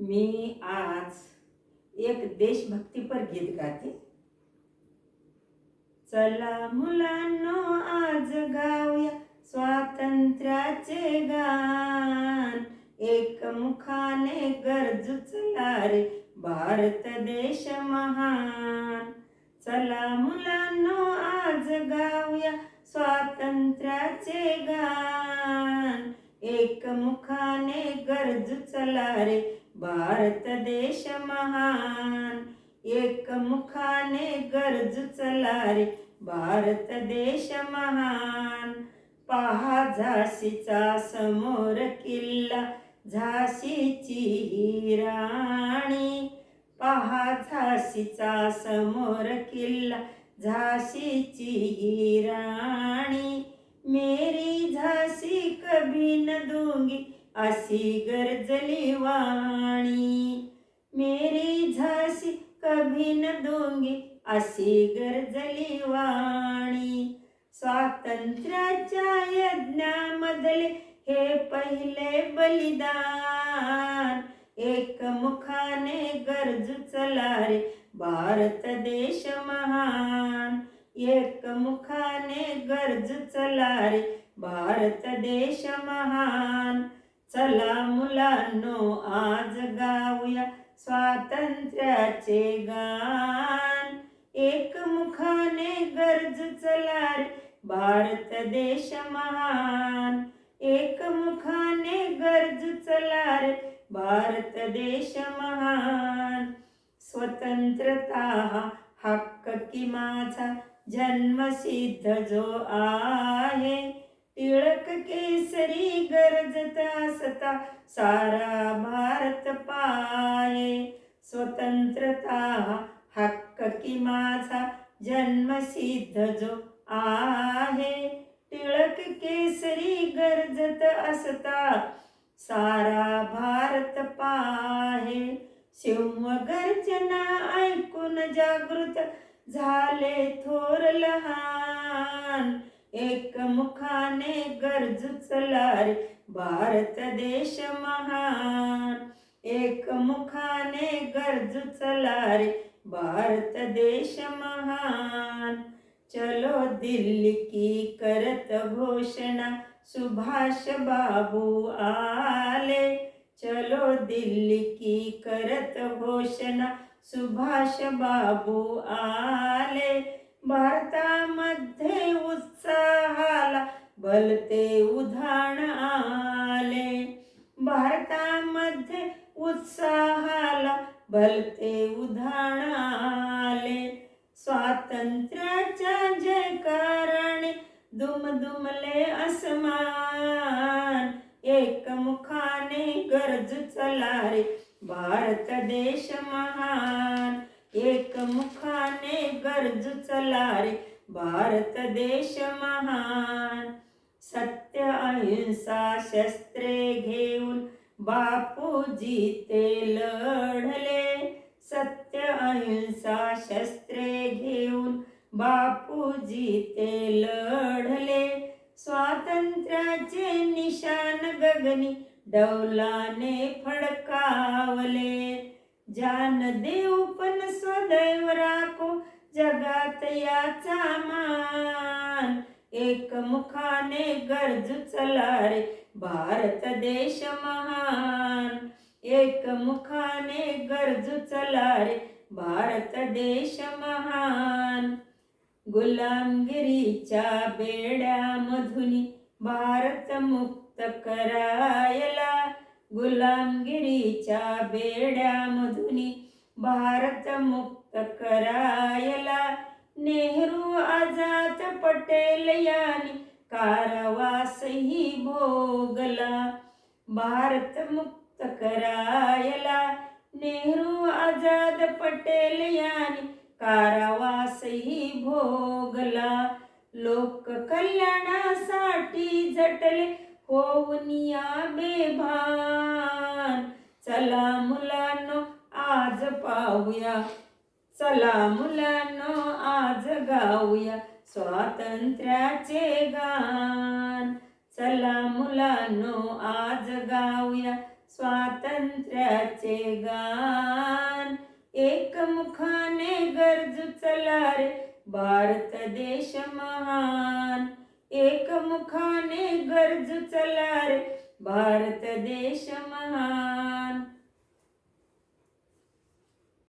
मी आज एक देशभक्तीपर गीत गाते. चला मुलांनो आज गाऊया स्वातंत्र्याचे गान. एकमुखाने गरजू चला रे भारत देश महान. चला मुलांनो आज गाऊया स्वातंत्र्याचे गान. एकमुखाने गरजू चला रे भारत देश महान एकमुखाने गरज चला रे भारत देश महान पहा झाशीचा समोर किल्ला झाशीची ही राणी. पहा झाशीचा समोर किल्ला झाशीची ही राणी. मेरी झाशी कभी न दूंगी असी गरजली वाणी. मेरी झाशी कभी न दूंगी अशी गरजली वाणी. स्वातंत्र्याच्या यज्ञामधले हे पहिले बलिदान. एकमुखाने गरजू चला रे भारत देश महान. एकमुखाने गरजू चला रे भारत देश महान. चला मुलांनो आज गाऊया स्वातंत्र्याचे गान. एकमुखाने गर्ज चला रे भारत देश महान. एकमुखाने गर्ज चला रे भारत देश महान. स्वतंत्रता हक्क की माझा जन्मसिद्ध जो आहे. टिळक केसरी गरजत असता सारा भारत पाये. स्वतंत्रता हक्क की माझा जन्मसिद्ध जो आहे. टिळक केसरी गरजत असता सारा भारत पाहे. सिंह गर्जना ऐकून जागृत झाले थोर लहान. एक मुखाने गरज रे भारत देश महान. एक मुखाने गरज चलार भारत देश महान. चलो दिल्ली की करत घोषणा सुभाष बाबू आले. चलो दिल्ली की करत घोषणा सुभाष बाबू आले. भारतामध्ये उत्साहाला भलते उधाण आले. भारतामध्ये उत्साहाला भलते उधाण आले. स्वातंत्र्याच्या जयकाराने दुमदुमले असमान एकमुखाने गरजू चला रे भारत देश महान. एकमुखाने गरजू चला रे भारत देश महान. सत्य अहिंसा शस्त्रे घेऊन बापूजी ते लढले. सत्य अहिंसा शस्त्रे घेऊन बापूजी ते लढले. स्वातंत्र्याचे निशान गगनी डौलाने फडकावले. जान देऊ पण सदैव राखो जगात याचा मान. एकमुखाने गरजू चला रे भारत देश महान. एकमुखाने गरजू चला रे भारत देश महान. गुलामगिरीच्या बेड्यामधुनी भारत मुक्त करायला गुलामगिरीच्या बेड्यामधुनी भारत मुक्त करायला नेहरू आझाद पटेल यांनी कारावासही भोगला. भारत मुक्त करायला नेहरू आझाद पटेल यांनी कारावासही भोगला. लोक कल्याणासाठी झटले होऊन या चला मुलांनो आज पाहूया. चला मुलांनो आज गाऊया स्वातंत्र्याचे गान. चला मुलांनो आज गाऊया स्वातंत्र्याचे गान. एकमुखाने गरजू चला रे भारत देश महान. एकमुखाने गरजू चला रे भारत देश महान.